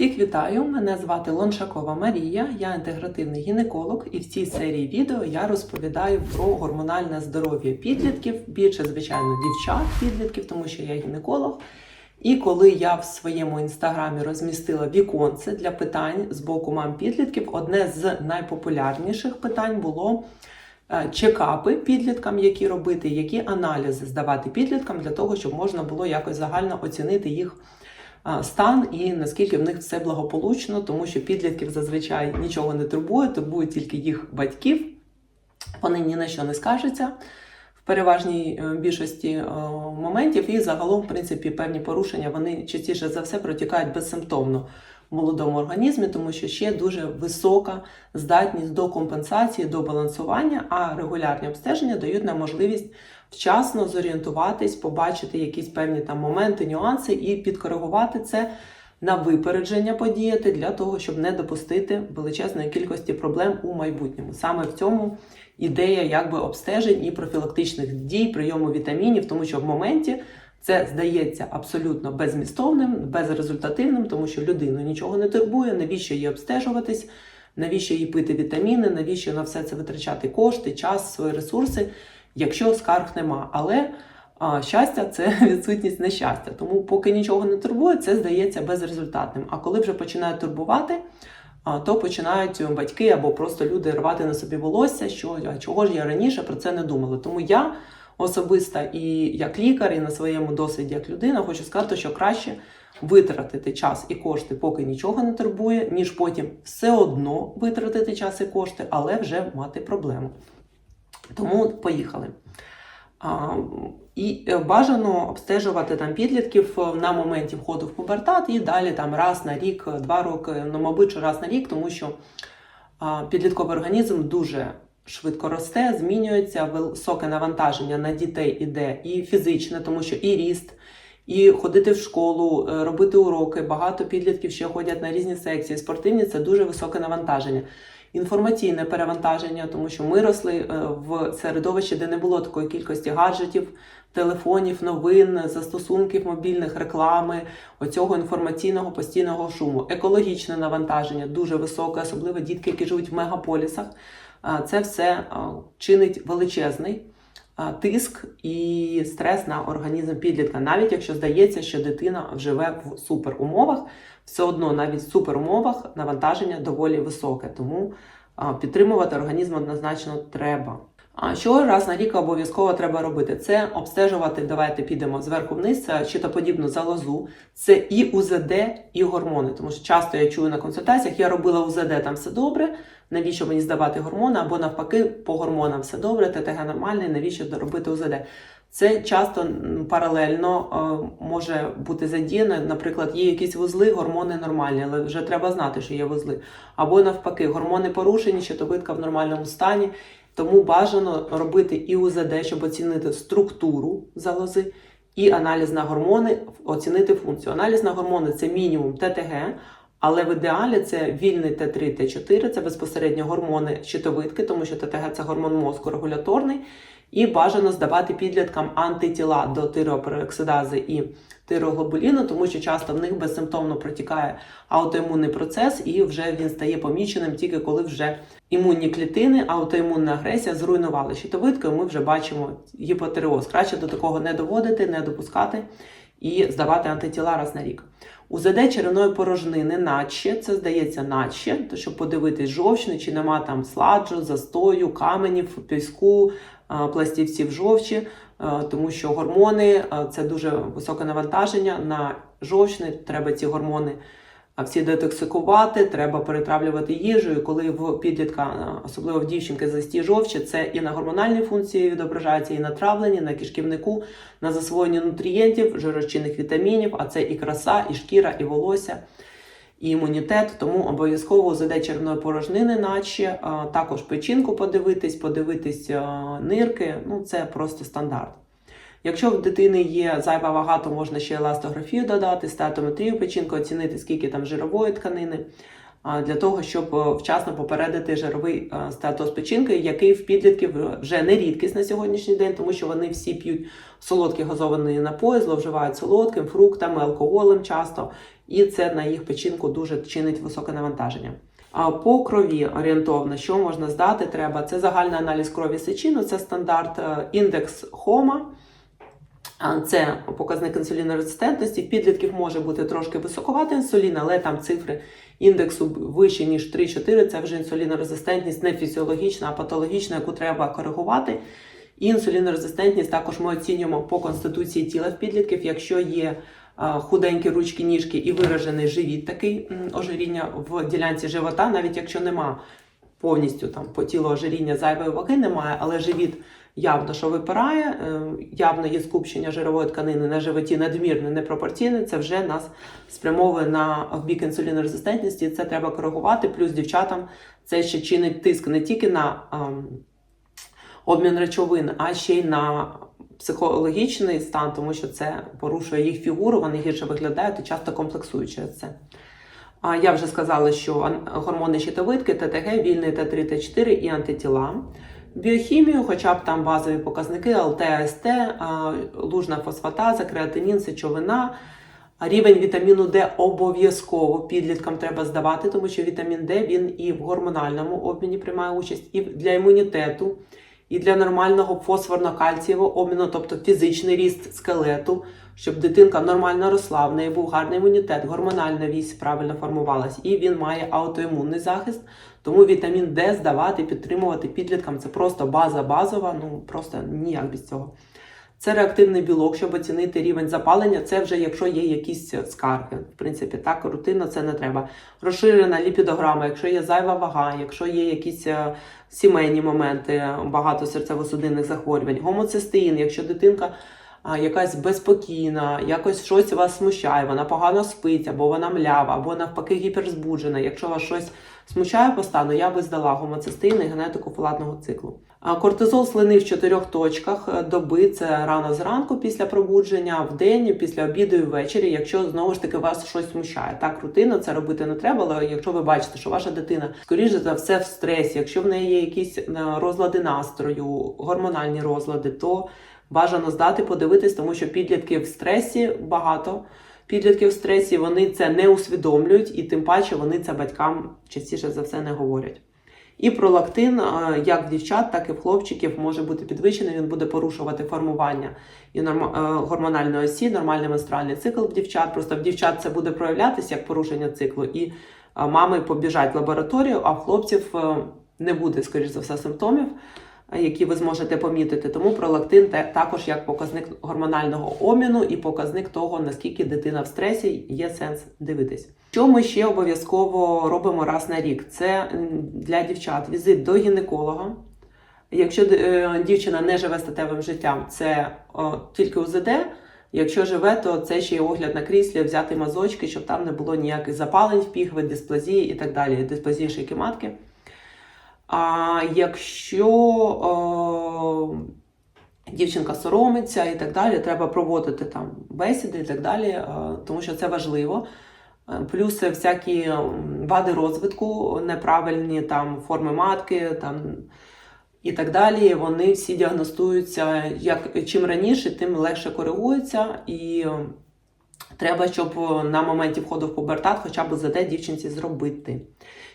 Всіх вітаю! Мене звати Лоншакова Марія, я інтегративний гінеколог, і в цій серії відео я розповідаю про гормональне здоров'я підлітків, більше, звичайно, дівчат підлітків, тому що я гінеколог. І коли я в своєму інстаграмі розмістила віконце для питань з боку мам підлітків, одне з найпопулярніших питань було е, чекапи підліткам, які робити, які аналізи здавати підліткам для того, щоб можна було якось загально оцінити їх стан і наскільки в них все благополучно, тому що підлітків зазвичай нічого не турбує, турбує тільки їх батьків. Вони ні на що не скажуться в переважній е, більшості е, моментів, і загалом, в принципі, певні порушення вони частіше за все протікають безсимптомно в молодому організмі, тому що ще дуже висока здатність до компенсації, до балансування, а регулярні обстеження дають нам можливість вчасно зорієнтуватись, побачити якісь певні там моменти, нюанси і підкоригувати це на випередження подіяти для того, щоб не допустити величезної кількості проблем у майбутньому. Саме в цьому ідея якби обстежень і профілактичних дій, прийому вітамінів, тому що в моменті. Це здається абсолютно безмістовним, безрезультативним, тому що людину нічого не турбує, навіщо їй обстежуватись, навіщо їй пити вітаміни, навіщо на все це витрачати кошти, час, свої ресурси, якщо скарг нема. Але а, щастя це відсутність нещастя. Тому, поки нічого не турбує, це здається безрезультатним. А коли вже починають турбувати, а, то починають батьки або просто люди рвати на собі волосся, що а чого ж я раніше про це не думала. Тому я особисто і як лікар, і на своєму досвіді як людина хочу сказати, що краще витратити час і кошти, поки нічого не турбує, ніж потім все одно витратити час і кошти, але вже мати проблему. Тому поїхали. А, І е, бажано обстежувати там підлітків на моменті входу в пубертат і далі там раз на рік, два роки, ну, мабуть, раз на рік, тому що а, підлітковий організм дуже швидко росте, змінюється високе навантаження на дітей іде і фізичне, тому що і ріст, і ходити в школу, е, робити уроки. Багато підлітків ще ходять на різні секції. Спортивні це дуже високе навантаження. Інформаційне перевантаження, тому що ми росли е, в середовищі, де не було такої кількості гаджетів, телефонів, новин, застосунків мобільних, реклами, оцього інформаційного постійного шуму. Екологічне навантаження дуже високе, особливо дітки, які живуть в мегаполісах. Це все чинить величезний тиск і стрес на організм підлітка, навіть якщо здається, що дитина живе в суперумовах, все одно навіть в суперумовах навантаження доволі високе, тому підтримувати організм однозначно треба. А що раз на рік обов'язково треба робити? Це обстежувати. Давайте підемо зверху вниз, щитоподібну залозу. Це і УЗД, і гормони. Тому що часто я чую на консультаціях, я робила УЗД, там все добре. Навіщо мені здавати гормони? Або навпаки, по гормонам все добре, ТТГ нормальний, навіщо робити УЗД? Це часто паралельно е, може бути задіяно. Наприклад, є якісь вузли, гормони нормальні, але вже треба знати, що є вузли. Або навпаки, гормони порушені, щитовидка в нормальному стані. Тому бажано робити і УЗД, щоб оцінити структуру залози, і аналіз на гормони, оцінити функцію. Аналіз на гормони це мінімум ТТГ, але в ідеалі це вільний Т3, Т4, це безпосередньо гормони щитовидки, тому що ТТГ це гормон мозку регуляторний. І бажано здавати підліткам антитіла до тиреопероксидази і тироглобуліну, тому що часто в них безсимптомно протікає аутоімунний процес, і вже він стає поміченим тільки коли вже імунні клітини, аутоімунна агресія зруйнували щитовидку, і ми вже бачимо гіпотереоз. Краще до такого не доводити, не допускати і здавати антитіла раз на рік. УЗД черевної порожнини, наче, це здається, наче, то щоб подивитись жовчну, чи нема там сладжу, застою, каменів, піску, пластівців жовчі, тому що гормони це дуже високе навантаження на жовчний, треба ці гормони всі детоксикувати, треба перетравлювати їжу. І коли в підлітка, особливо в дівчинки, застій жовчі, це і на гормональній функції відображається, і на травленні, на кишківнику, на засвоєнні нутрієнтів, жирочинних вітамінів, а це і краса, і шкіра, і волосся. І імунітет, тому обов'язково УЗД червної порожнини, наче також печінку подивитись, подивитись нирки. Ну це просто стандарт. Якщо в дитини є зайва вага, то можна ще еластографію додати, статометрію печінку, оцінити, скільки там жирової тканини. Для того, щоб е, вчасно попередити жировий е, статус печінки, який в підлітків вже не рідкість на сьогоднішній день, тому що вони всі п'ють солодкі газовані напої, зловживають солодким, фруктами, алкоголем часто, і це на їх печінку дуже чинить високе навантаження. А по крові орієнтовно, що можна здати, треба це загальний аналіз крові сечіну, це стандарт е, індекс Хома. Це показник інсулінорезистентності. Підлітків може бути трошки високоватий інсулін, але там цифри індексу вище, ніж 3-4. Це вже інсулінорезистентність не фізіологічна, а патологічна, яку треба коригувати. І інсулінорезистентність також ми оцінюємо по конституції тіла в підлітків, якщо є худенькі ручки, ніжки і виражений живіт, такий ожиріння в ділянці живота, навіть якщо нема повністю там по тілу ожиріння зайвої ваги немає, але живіт явно, що випирає, е, явно є скупчення жирової тканини на животі надмірне, непропорційне, це вже нас спрямовує на в бік інсулінорезистентності, і це треба коригувати. Плюс дівчатам це ще чинить тиск не тільки на ем, обмін речовин, а ще й на психологічний стан, тому що це порушує їх фігуру, вони гірше виглядають і часто комплексують через це. А я вже сказала, що гормони щитовидки, ТТГ, вільний Т3, Т4 і антитіла. Біохімію, хоча б там базові показники, ЛТ, АСТ, лужна фосфатаза, креатинін, сечовина. Рівень вітаміну Д обов'язково підліткам треба здавати, тому що вітамін Д він і в гормональному обміні приймає участь, і для імунітету, і для нормального фосфорно-кальцієвого обміну, тобто фізичний ріст скелету, щоб дитинка нормально росла, в неї був гарний імунітет, гормональна вісь правильно формувалась, і він має аутоімунний захист. Тому вітамін Д здавати, підтримувати підліткам це просто база базова, ну просто ніяк без цього. Це реактивний білок, щоб оцінити рівень запалення. Це вже якщо є якісь скарги. В принципі, так рутинно це не треба. Розширена ліпідограма, якщо є зайва вага, якщо є якісь е, сімейні моменти, багато серцево-судинних захворювань, гомоцистеїн, якщо дитинка якась безпокійна, якось щось вас смущає, вона погано спить, або вона млява, або навпаки гіперзбуджена. Якщо вас щось смущає по стану, я би здала гомоцистеїн і генетику фолатного циклу. Кортизол слини в чотирьох точках доби це рано зранку після пробудження, в день, після обіду і ввечері, якщо знову ж таки вас щось смущає. Так, рутинно це робити не треба, але якщо ви бачите, що ваша дитина скоріше за все в стресі, якщо в неї є якісь е, розлади настрою, гормональні розлади, то бажано здати, подивитись, тому що підлітки в стресі багато. Підлітки в стресі вони це не усвідомлюють, і тим паче вони це батькам частіше за все не говорять. І пролактин, як в дівчат, так і в хлопчиків, може бути підвищений. Він буде порушувати формування і е, гормональної осі, нормальний менструальний цикл в дівчат. Просто в дівчат це буде проявлятися як порушення циклу, і е, мами побіжать в лабораторію, а в хлопців е, не буде, скоріш за все, симптомів, які ви зможете помітити. Тому пролактин також як показник гормонального обміну і показник того, наскільки дитина в стресі, є сенс дивитись. Що ми ще обов'язково робимо раз на рік? Це для дівчат візит до гінеколога. Якщо е, дівчина не живе статевим життям, це тільки УЗД. Якщо живе, то це ще й огляд на кріслі, взяти мазочки, щоб там не було ніяких запалень в піхви, дисплазії і так далі, дисплазії шийки матки. А якщо дівчинка соромиться і так далі, треба проводити там бесіди і так далі, е, тому що це важливо. Е, Плюс всякі вади розвитку, неправильні там форми матки там, і так далі, вони всі діагностуються як чим раніше, тим легше коригуються. І треба, щоб на моменті входу в пубертат хоча б ЗД дівчинці зробити.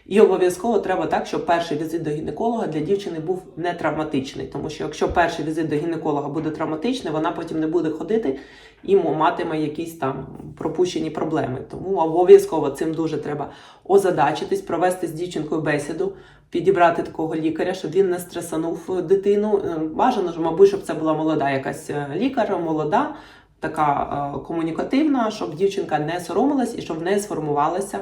І обов'язково треба так, щоб перший візит до гінеколога для дівчини був не травматичний. Тому що якщо перший візит до гінеколога буде травматичний, вона потім не буде ходити і матиме якісь там пропущені проблеми. Тому обов'язково цим дуже треба озадачитись, провести з дівчинкою бесіду, підібрати такого лікаря, щоб він не стресанув дитину. Е, Бажано, ж, мабуть, щоб це була молода якась е, лікар, молода, така е, комунікативна, щоб дівчинка не соромилась і щоб в неї сформувалася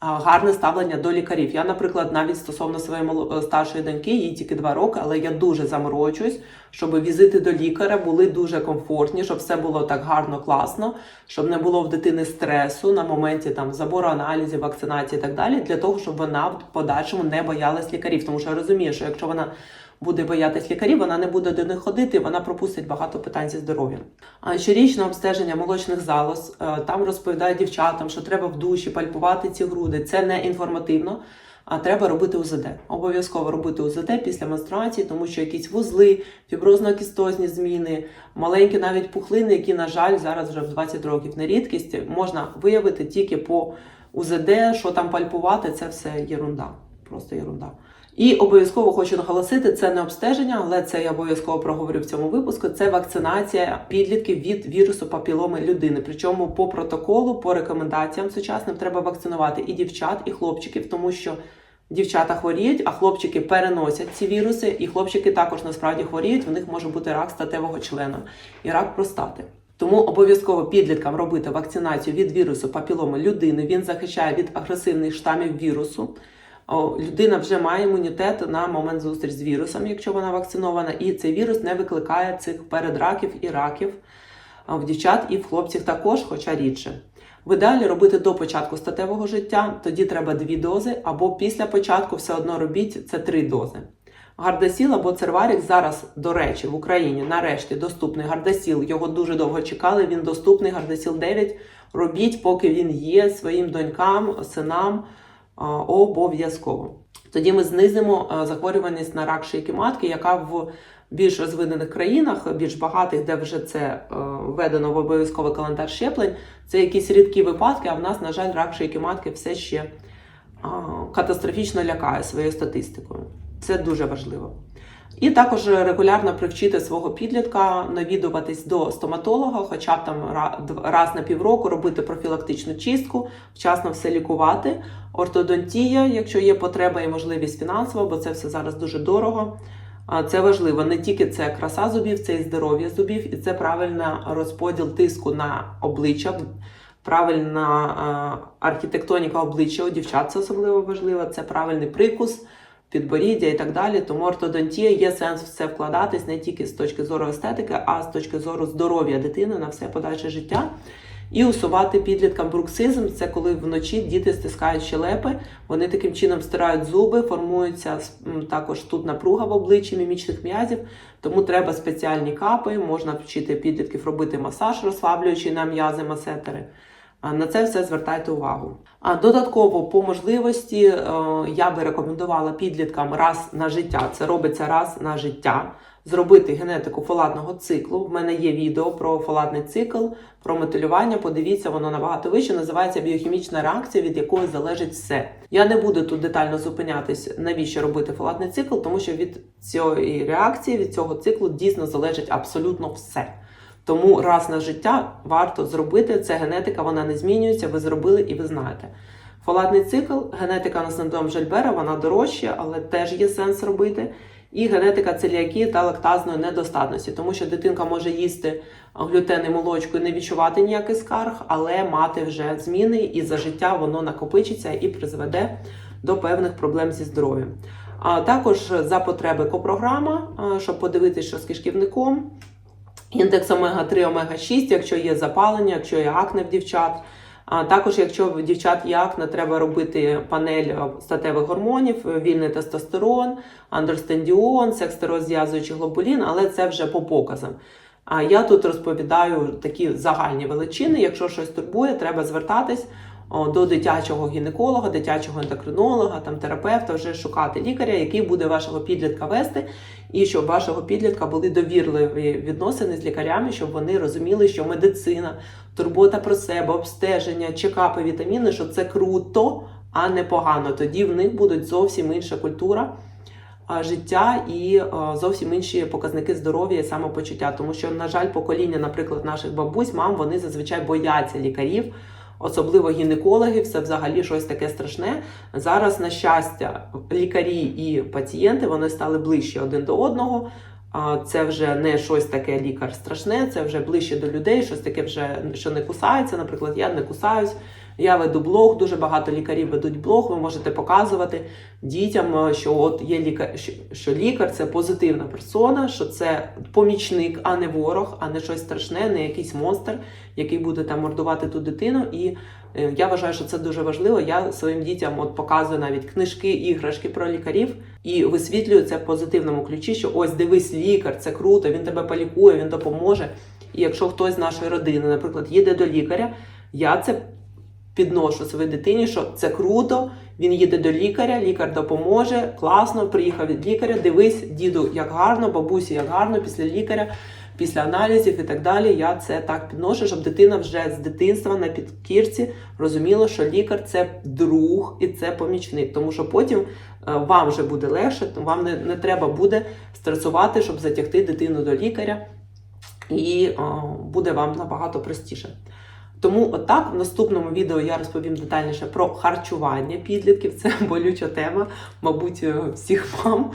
а, гарне ставлення до лікарів. Я, наприклад, навіть стосовно своєї мало- старшої доньки, їй тільки два роки, але я дуже заморочуюсь, щоб візити до лікаря були дуже комфортні, щоб все було так гарно, класно, щоб не було в дитини стресу на моменті там забору аналізів, вакцинації і так далі, для того, щоб вона в подальшому не боялась лікарів. Тому що я розумію, що якщо вона буде боятись лікарів, вона не буде до них ходити, вона пропустить багато питань зі здоров'ям. Щорічне обстеження молочних залоз е, там розповідають дівчатам, що треба в душі пальпувати ці груди. Це не інформативно. А треба робити УЗД. Обов'язково робити УЗД після менструації, тому що якісь вузли, фіброзно-кістозні зміни, маленькі навіть пухлини, які, на жаль, зараз вже в 20 років не рідкість, можна виявити тільки по УЗД, що там пальпувати, це все єрунда. Просто єрунда. І обов'язково хочу наголосити, це не обстеження, але це я обов'язково проговорю в цьому випуску. Це вакцинація підлітків від вірусу папіломи людини. Причому по протоколу, по рекомендаціям сучасним треба вакцинувати і дівчат, і хлопчиків, тому що дівчата хворіють, а хлопчики переносять ці віруси, і хлопчики також насправді хворіють. В них може бути рак статевого члена і рак простати. Тому обов'язково підліткам робити вакцинацію від вірусу папіломи людини. Він захищає від агресивних штамів вірусу. Людина вже має імунітет на момент зустріч з вірусом, якщо вона вакцинована, і цей вірус не викликає цих передраків і раків в дівчат і в хлопців також, хоча рідше. В ідеалі робити до початку статевого життя, тоді треба дві дози, або після початку все одно робіть це три дози. Гардасіл або Церварік зараз, до речі, в Україні нарешті доступний Гардасіл. Його дуже довго чекали. Він доступний. Гардасіл 9. Робіть, поки він є своїм донькам, синам обов'язково. Тоді ми знизимо захворюваність на рак шийки матки, яка в більш розвинених країнах, більш багатих, де вже це е, введено в обов'язковий календар щеплень. Це якісь рідкі випадки. А в нас, на жаль, рак шийки матки все ще катастрофічно лякає своєю статистикою. Це дуже важливо. І також регулярно привчити свого підлітка навідуватись до стоматолога, хоча б там раз на півроку робити профілактичну чистку, вчасно все лікувати. Ортодонтія, якщо є потреба і можливість фінансова, бо це все зараз дуже дорого. Це важливо не тільки це краса зубів, це і здоров'я зубів, і це правильний розподіл тиску на обличчя, правильна архітектоніка обличчя у дівчат це особливо важливо. Це правильний прикус, підборіддя і так далі. Тому ортодонтія є сенс в це вкладатись не тільки з точки зору естетики, а з точки зору здоров'я дитини на все подальше життя. І усувати підліткам бруксизм це коли вночі діти стискають щелепи, вони таким чином стирають зуби, формується також тут напруга в обличчі мімічних м'язів, тому треба спеціальні капи, можна вчити підлітків робити масаж, розслаблюючи на м'язи масетери. На це все звертайте увагу. А додатково по можливості е, я би рекомендувала підліткам раз на життя. Це робиться раз на життя. Зробити генетику фолатного циклу. В мене є відео про фолатний цикл, про метилювання. Подивіться, воно набагато вище. Називається біохімічна реакція, від якої залежить все. Я не буду тут детально зупинятись, навіщо робити фолатний цикл, тому що від цієї реакції, від цього циклу дійсно залежить абсолютно все. Тому раз на життя варто зробити. Це генетика, вона не змінюється. Ви зробили і ви знаєте. Фолатний цикл, генетика на синдром Жильбера, вона дорожча, але теж є сенс робити. І генетика целіакії та лактазної недостатності, тому що дитинка може їсти глютен і молочку і не відчувати ніяких скарг, але мати вже зміни, і за життя воно накопичиться і призведе до певних проблем зі здоров'ям. А також за потреби копрограма, щоб подивитися, що з кишківником, індекс омега-3, омега-6, якщо є запалення, якщо є акне в дівчат. А також, якщо в дівчат є акне, треба робити панель е, статевих гормонів, е, вільний тестостерон, андерстендіон, секс-стерозв'язуючий глобулін, але це вже по показам. А я тут розповідаю такі загальні величини. Якщо щось турбує, треба звертатись до дитячого гінеколога, дитячого ендокринолога, там терапевта, вже шукати лікаря, який буде вашого підлітка вести, і щоб вашого підлітка були довірливі відносини з лікарями, щоб вони розуміли, що медицина, турбота про себе, обстеження, чекапи, вітаміни, що це круто, а не погано. Тоді в них будуть зовсім інша культура життя і зовсім інші показники здоров'я і самопочуття. Тому що, на жаль, покоління, наприклад, наших бабусь, мам, вони зазвичай бояться лікарів. Особливо гінекологів, це взагалі щось таке страшне. Зараз, на щастя, лікарі і пацієнти вони стали ближче один до одного. Це вже не щось таке лікар страшне, це вже ближче до людей, щось таке вже що не кусається. Наприклад, я не кусаюсь, Я веду блог, дуже багато лікарів ведуть блог. Ви можете показувати дітям, е, що от є лікар, що, лікар це позитивна персона, що це помічник, а не ворог, а не щось страшне, не якийсь монстр, який буде там мордувати ту дитину. І е, я вважаю, що це дуже важливо. Я своїм дітям от показую навіть книжки, іграшки про лікарів і висвітлюю це в позитивному ключі, що ось дивись, лікар, це круто, він тебе полікує, він допоможе. І якщо хтось з нашої родини, наприклад, їде до лікаря, я це підношу своїй дитині, що це круто. Він їде до лікаря, лікар допоможе, класно, приїхав від лікаря. Дивись, діду, як гарно, бабусі, як гарно після лікаря, після аналізів і так далі. Я це так підношу, щоб дитина вже з дитинства на підкірці розуміла, що лікар це друг і це помічник. Тому що потім е, вам вже буде легше, вам не, не треба буде стресувати, щоб затягти дитину до лікаря, і о, буде вам набагато простіше. Тому отак в наступному відео я розповім детальніше про харчування підлітків. Це болюча тема, мабуть, е, всіх мам.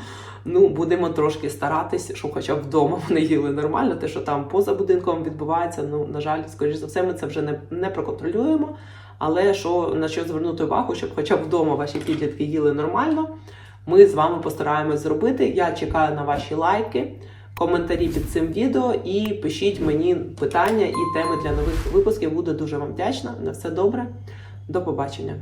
Ну, будемо трошки старатись, щоб хоча б вдома вони їли нормально. Те, що там поза будинком відбувається, ну на жаль, скоріш за все, ми це вже не, не проконтролюємо. Але що на що звернути увагу, щоб хоча б вдома ваші підлітки їли нормально, ми з вами постараємось зробити. Я чекаю на ваші лайки коментарі під цим відео і пишіть мені питання і теми для нових випусків. Буду дуже вам вдячна. На все добре. До побачення.